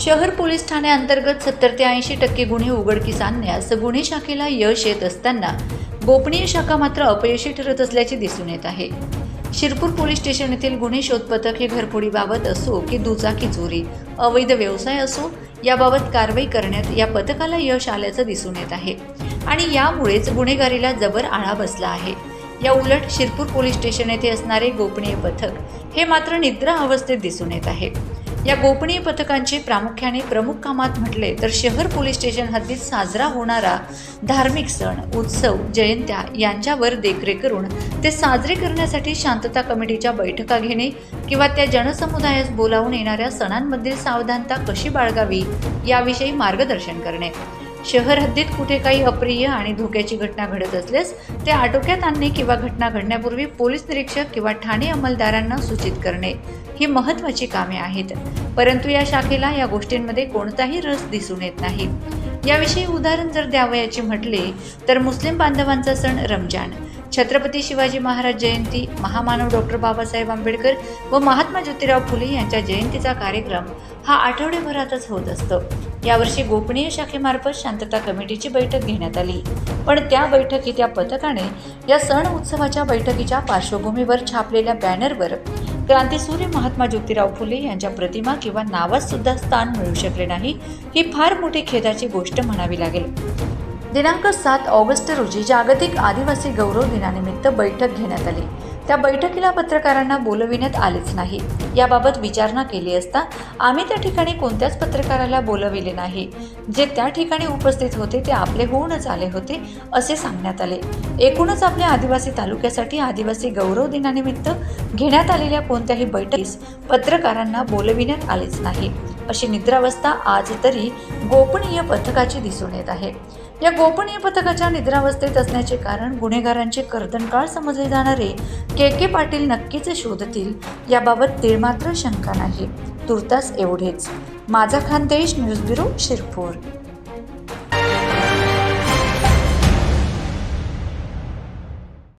शहर पोलीस ठाण्याअंतर्गत सत्तर ते ऐंशी टक्के गुन्हे उघडकीस आणण्यास गुन्हे शाखेला यश येत असताना गोपनीय शाखा मात्र अपयशी ठरत असल्याचे दिसून येत आहे. शिरपूर पोलीस स्टेशन येथील गुन्हे शोध पथक हे घरफोडीबाबत असो की दुचाकी चोरी अवैध व्यवसाय असो याबाबत कारवाई करण्यात या पथकाला यश आल्याचं दिसून येत आहे. आणि यामुळेच गुन्हेगारीला जबर आळा बसला आहे. या उलट शिरपूर पोलीस स्टेशन येथे असणारे गोपनीय पथक हे मात्र निद्रा अवस्थेत दिसून येत आहे. या गोपनीय पथकांचे प्रामुख्याने प्रमुख कामात म्हटले तर शहर पोलीस स्टेशन हद्दीत साजरा होणारा धार्मिक सण उत्सव जयंत्या यांच्यावर देखरेख करून ते साजरे करण्यासाठी शांतता कमिटीच्या बैठका घेणे किंवा त्या जनसमुदायास बोलावून येणाऱ्या सणांमधील सावधानता कशी बाळगावी याविषयी मार्गदर्शन करणे. शहर हद्दीत कुठे काही अप्रिय आणि धोक्याची घटना घडत असल्यास ते आटोक्यात आणणे किंवा घटना घडण्यापूर्वी पोलीस निरीक्षक किंवा ठाणे अंमलदारांना सूचित करणे ही महत्त्वाची कामे आहेत. परंतु या शाखेला या गोष्टींमध्ये कोणताही रस दिसून येत नाही. याविषयी उदाहरण जर द्यावयाचे म्हटले तर मुस्लिम बांधवांचा सण रमजान. छत्रपती शिवाजी महाराज जयंती महामानव डॉक्टर बाबासाहेब आंबेडकर व महात्मा ज्योतिराव फुले यांच्या जयंतीचा कार्यक्रम हा आठवडेभरातच होत असतो. यावर्षी गोपनीय शाखेमार्फत शांतता कमिटीची बैठक घेण्यात आली. पण त्या बैठकीत या पथकाने या सण उत्सवाच्या बैठकीच्या पार्श्वभूमीवर छापलेल्या बॅनरवर क्रांतीसूर्य महात्मा ज्योतिराव फुले यांच्या प्रतिमा किंवा नावात सुद्धा स्थान मिळू शकले नाही ही फार मोठी खेदाची गोष्ट म्हणावी लागेल. दिनांक सात ऑगस्ट रोजी जागतिक आदिवासी गौरव दिनानिमित्त बैठक घेण्यात आली. त्या बैठकीला पत्रकारांना बोलविण्यात आलेच नाही. याबाबत विचारणा केली असता आम्ही त्या ठिकाणी कोणत्याच पत्रकाराला बोलविले नाही. जे त्या ठिकाणी उपस्थित होते ते आपले होऊनच आले होते असे सांगण्यात आले. एकूणच आपल्या आदिवासी तालुक्यासाठी आदिवासी गौरव दिनानिमित्त घेण्यात आलेल्या कोणत्याही बैठकीस पत्रकारांना बोलविण्यात आलेच नाही. अशी निद्रावस्था आज तरी गोपनीय पथकाची दिसून येत आहे. या गोपनीय पथकाच्या निद्रावस्थेत असण्याचे कारण गुन्हेगारांचे कर्दनकाळ समजले जाणारे के के पाटील नक्कीच शोधतील याबाबत तिळमात्र शंका नाही. तुर्तास एवढेच. माझा खानदेश न्यूज ब्युरो शिरपूर.